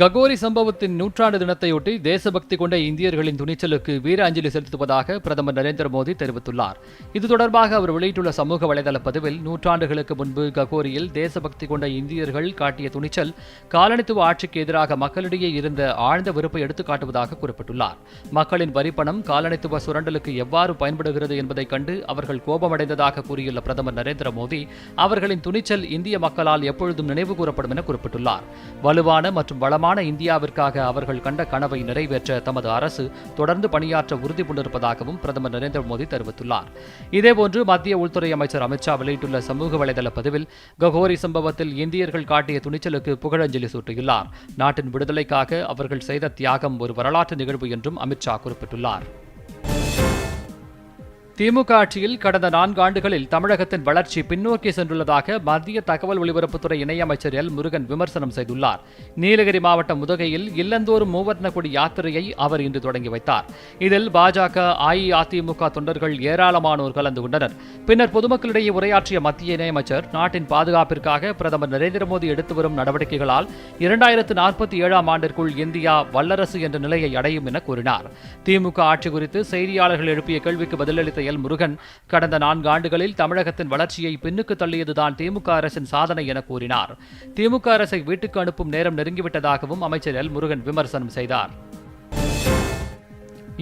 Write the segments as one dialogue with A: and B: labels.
A: ககோரி சம்பவத்தின் நூற்றாண்டு தினத்தையொட்டி தேசபக்தி கொண்ட இந்தியர்களின் துணிச்சலுக்கு வீர அஞ்சலி செலுத்துவதாக பிரதமர் நரேந்திர மோடி தெரிவித்துள்ளார் இது தொடர்பாக அவர் வெளியிட்டுள்ள சமூக வலைதள பதிவில் நூற்றாண்டுகளுக்கு முன்பு ககோரியில் தேசபக்தி கொண்ட இந்தியர்கள் காட்டிய துணிச்சல் காலனித்துவ ஆட்சிக்கு எதிராக மக்களிடையே இருந்த ஆழ்ந்த வெறுப்பை எடுத்துக்காட்டுவதாக குறிப்பிட்டுள்ளார் மக்களின் வரிப்பணம் காலனித்துவ சுரண்டலுக்கு எவ்வாறு பயன்படுகிறது என்பதை கண்டு அவர்கள் கோபமடைந்ததாக கூறியுள்ள பிரதமர் நரேந்திர மோடி அவர்களின் துணிச்சல் இந்திய மக்களால் எப்பொழுதும் நினைவு கூறப்படும் என குறிப்பிட்டுள்ளார் வலுவான மற்றும் வளமான வளமான இந்தியாவிற்காக அவர்கள் கண்ட கனவை நிறைவேற்ற தமது அரசு தொடர்ந்து பணியாற்ற உறுதிபூண்டிருப்பதாகவும் பிரதமர் நரேந்திர மோடி தெரிவித்துள்ளார் இதேபோன்று மத்திய உள்துறை அமைச்சர் அமித்ஷா வெளியிட்டுள்ள சமூக வலைதள பதிவில் ககோரி சம்பவத்தில் இந்தியர்கள் காட்டிய துணிச்சலுக்கு புகழஞ்சலி சூட்டியுள்ளார் நாட்டின் விடுதலைக்காக அவர்கள் செய்த தியாகம் ஒரு வரலாற்று நிகழ்வு என்றும் அமித்ஷா குறிப்பிட்டுள்ளார்
B: திமுக ஆட்சியில் கடந்த நான்கு ஆண்டுகளில் தமிழகத்தின் வளர்ச்சி பின்னோக்கி சென்றுள்ளதாக மத்திய தகவல் ஒலிபரப்புத்துறை இணையமைச்சர் எல் முருகன் விமர்சனம் செய்துள்ளார் நீலகிரி மாவட்டம் முதுகையில் இல்லந்தோறும் கொடி யாத்திரையை அவர் இன்று தொடங்கி வைத்தார் இதில் பாஜக அஇஅதிமுக தொண்டர்கள் ஏராளமானோர் கலந்து கொண்டனர் பின்னர் பொதுமக்களிடையே உரையாற்றிய மத்திய இணையமைச்சர் நாட்டின் பாதுகாப்பிற்காக பிரதமர் நரேந்திர மோடி எடுத்து வரும் நடவடிக்கைகளால் இரண்டாயிரத்து நாற்பத்தி ஏழாம் ஆண்டிற்குள் இந்தியா வல்லரசு என்ற நிலையை அடையும் என கூறினார் திமுக ஆட்சி குறித்து செய்தியாளர்கள் எழுப்பிய கேள்விக்கு பதிலளித்த செயல் முருகன் கடந்த நான்கு ஆண்டுகளில் தமிழகத்தின் வளர்ச்சியை பின்னுக்கு தள்ளியதுதான் திமுக அரசின் சாதனை என கூறினார் திமுக அரசை வீட்டுக்கு அனுப்பும் நேரம் நெருங்கிவிட்டதாகவும் அமைச்சர் எல் முருகன் விமர்சனம் செய்தார்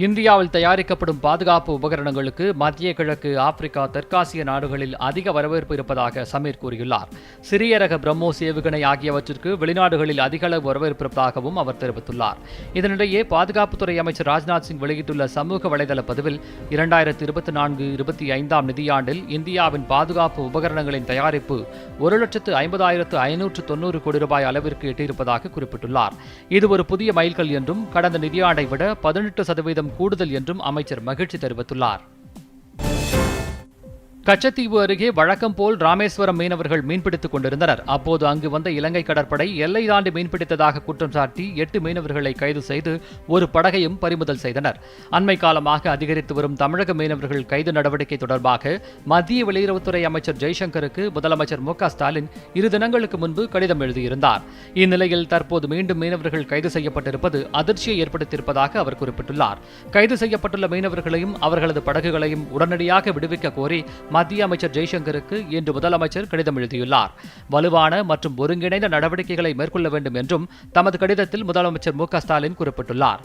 C: இந்தியாவில் தயாரிக்கப்படும் பாதுகாப்பு உபகரணங்களுக்கு மத்திய கிழக்கு ஆப்பிரிக்கா தெற்காசிய நாடுகளில் அதிக வரவேற்பு இருப்பதாக சமீர் கூறியுள்ளார் சிறிய ரக பிரம்மோஸ் ஏவுகணை ஆகியவற்றிற்கு வெளிநாடுகளில் அதிக அளவு வரவேற்பு இருப்பதாகவும் அவர் தெரிவித்துள்ளார் இதனிடையே பாதுகாப்புத்துறை அமைச்சர் ராஜ்நாத் சிங் வெளியிட்டுள்ள சமூக வலைதள பதிவில் இரண்டாயிரத்தி இருபத்தி நான்கு இருபத்தி ஐந்தாம் நிதியாண்டில் இந்தியாவின் பாதுகாப்பு உபகரணங்களின் தயாரிப்பு ஒரு லட்சத்து ஐம்பதாயிரத்து ஐநூற்று தொன்னூறு கோடி ரூபாய் அளவிற்கு எட்டியிருப்பதாக குறிப்பிட்டுள்ளார் இது ஒரு புதிய மைல்கல் என்றும் கடந்த நிதியாண்டை விட பதினெட்டு சதவீதம் கூடுதல் என்றும் அமைச்சர் மகிழ்ச்சி தெரிவித்துள்ளார்
D: கச்சத்தீவு அருகே வழக்கம் போல் ராமேஸ்வரம் மீனவர்கள் மீன்பிடித்துக் கொண்டிருந்தனர் அப்போது அங்கு வந்த இலங்கை கடற்படை எல்லை தாண்டி மீன்பிடித்ததாக குற்றம் சாட்டி எட்டு மீனவர்களை கைது செய்து ஒரு படகையும் பறிமுதல் செய்தனர் அண்மை காலமாக அதிகரித்து வரும் தமிழக மீனவர்கள் கைது நடவடிக்கை தொடர்பாக மத்திய வெளியுறவுத்துறை அமைச்சர் ஜெய்சங்கருக்கு முதலமைச்சர் மு ஸ்டாலின் இரு தினங்களுக்கு முன்பு கடிதம் எழுதியிருந்தார் இந்நிலையில் தற்போது மீண்டும் மீனவர்கள் கைது செய்யப்பட்டிருப்பது அதிர்ச்சியை ஏற்படுத்தியிருப்பதாக அவர் குறிப்பிட்டுள்ளார் கைது செய்யப்பட்டுள்ள மீனவர்களையும் அவர்களது படகுகளையும் உடனடியாக விடுவிக்க கோரி மத்திய அமைச்சர் ஜெய்சங்கருக்கு இன்று முதலமைச்சர் கடிதம் எழுதியுள்ளார் வலுவான மற்றும் ஒருங்கிணைந்த நடவடிக்கைகளை மேற்கொள்ள வேண்டும் என்றும் தமது கடிதத்தில் முதலமைச்சர் மு ஸ்டாலின் குறிப்பிட்டுள்ளார்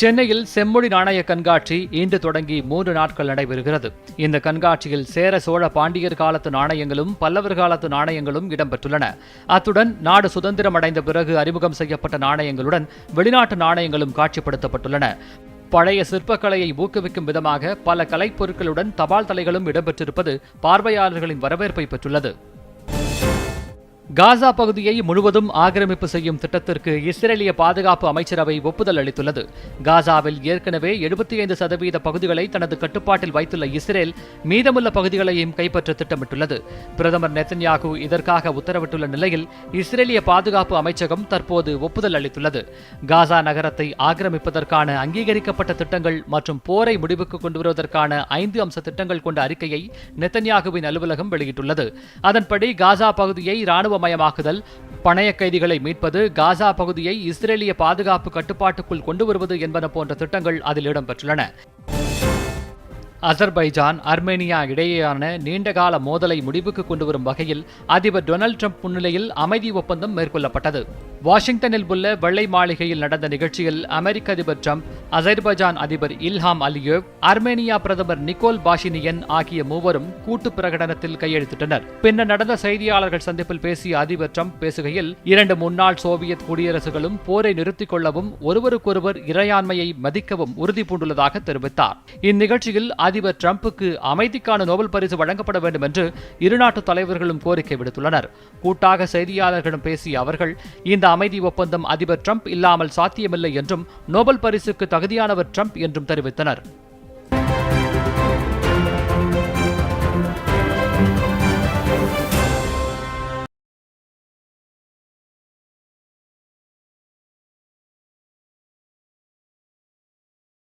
E: சென்னையில் செம்மொழி நாணய கண்காட்சி இன்று தொடங்கி மூன்று நாட்கள் நடைபெறுகிறது இந்த கண்காட்சியில் சேர சோழ பாண்டியர் காலத்து நாணயங்களும் பல்லவர் காலத்து நாணயங்களும் இடம்பெற்றுள்ளன அத்துடன் நாடு சுதந்திரம் அடைந்த பிறகு அறிமுகம் செய்யப்பட்ட நாணயங்களுடன் வெளிநாட்டு நாணயங்களும் காட்சிப்படுத்தப்பட்டுள்ளன பழைய சிற்பக்கலையை ஊக்குவிக்கும் விதமாக பல கலைப்பொருட்களுடன் தபால் தலைகளும் இடம்பெற்றிருப்பது பார்வையாளர்களின் வரவேற்பை பெற்றுள்ளது
F: காசா பகுதியை முழுவதும் ஆக்கிரமிப்பு செய்யும் திட்டத்திற்கு இஸ்ரேலிய பாதுகாப்பு அமைச்சரவை ஒப்புதல் அளித்துள்ளது காசாவில் ஏற்கனவே எழுபத்தி ஐந்து சதவீத பகுதிகளை தனது கட்டுப்பாட்டில் வைத்துள்ள இஸ்ரேல் மீதமுள்ள பகுதிகளையும் கைப்பற்ற திட்டமிட்டுள்ளது பிரதமர் நெத்தன்யாகு இதற்காக உத்தரவிட்டுள்ள நிலையில் இஸ்ரேலிய பாதுகாப்பு அமைச்சகம் தற்போது ஒப்புதல் அளித்துள்ளது காசா நகரத்தை ஆக்கிரமிப்பதற்கான அங்கீகரிக்கப்பட்ட திட்டங்கள் மற்றும் போரை முடிவுக்கு கொண்டுவருவதற்கான ஐந்து அம்ச திட்டங்கள் கொண்ட அறிக்கையை நெத்தன்யாகுவின் அலுவலகம் வெளியிட்டுள்ளது அதன்படி காசா பகுதியை ராணுவ இராணுவமயமாக்குதல் பணைய கைதிகளை மீட்பது காசா பகுதியை இஸ்ரேலிய பாதுகாப்பு கட்டுப்பாட்டுக்குள் கொண்டு வருவது என்பன போன்ற திட்டங்கள் அதில் இடம்பெற்றுள்ளன
G: அசர்பைஜான் அர்மேனியா இடையேயான நீண்டகால மோதலை முடிவுக்கு கொண்டுவரும் வகையில் அதிபர் டொனால்டு டிரம்ப் முன்னிலையில் அமைதி ஒப்பந்தம் மேற்கொள்ளப்பட்டது வாஷிங்டனில் உள்ள வெள்ளை மாளிகையில் நடந்த நிகழ்ச்சியில் அமெரிக்க அதிபர் டிரம்ப் அசர்பைஜான் அதிபர் இல்ஹாம் அலியேவ் அர்மேனியா பிரதமர் நிக்கோல் பாஷினியன் ஆகிய மூவரும் கூட்டு பிரகடனத்தில் கையெழுத்திட்டனர் பின்னர் நடந்த செய்தியாளர்கள் சந்திப்பில் பேசிய அதிபர் ட்ரம்ப் பேசுகையில் இரண்டு முன்னாள் சோவியத் குடியரசுகளும் போரை நிறுத்திக் கொள்ளவும் ஒருவருக்கொருவர் இறையாண்மையை மதிக்கவும் உறுதி பூண்டுள்ளதாக தெரிவித்தார் இந்நிகழ்ச்சியில் அதிபர் டிரம்புக்கு அமைதிக்கான நோபல் பரிசு வழங்கப்பட வேண்டும் என்று இருநாட்டு தலைவர்களும் கோரிக்கை விடுத்துள்ளனர் கூட்டாக செய்தியாளர்களிடம் பேசிய அவர்கள் இந்த அமைதி ஒப்பந்தம் அதிபர் டிரம்ப் இல்லாமல் சாத்தியமில்லை என்றும் நோபல் பரிசுக்கு தகுதியானவர் ட்ரம்ப் என்றும் தெரிவித்தனர்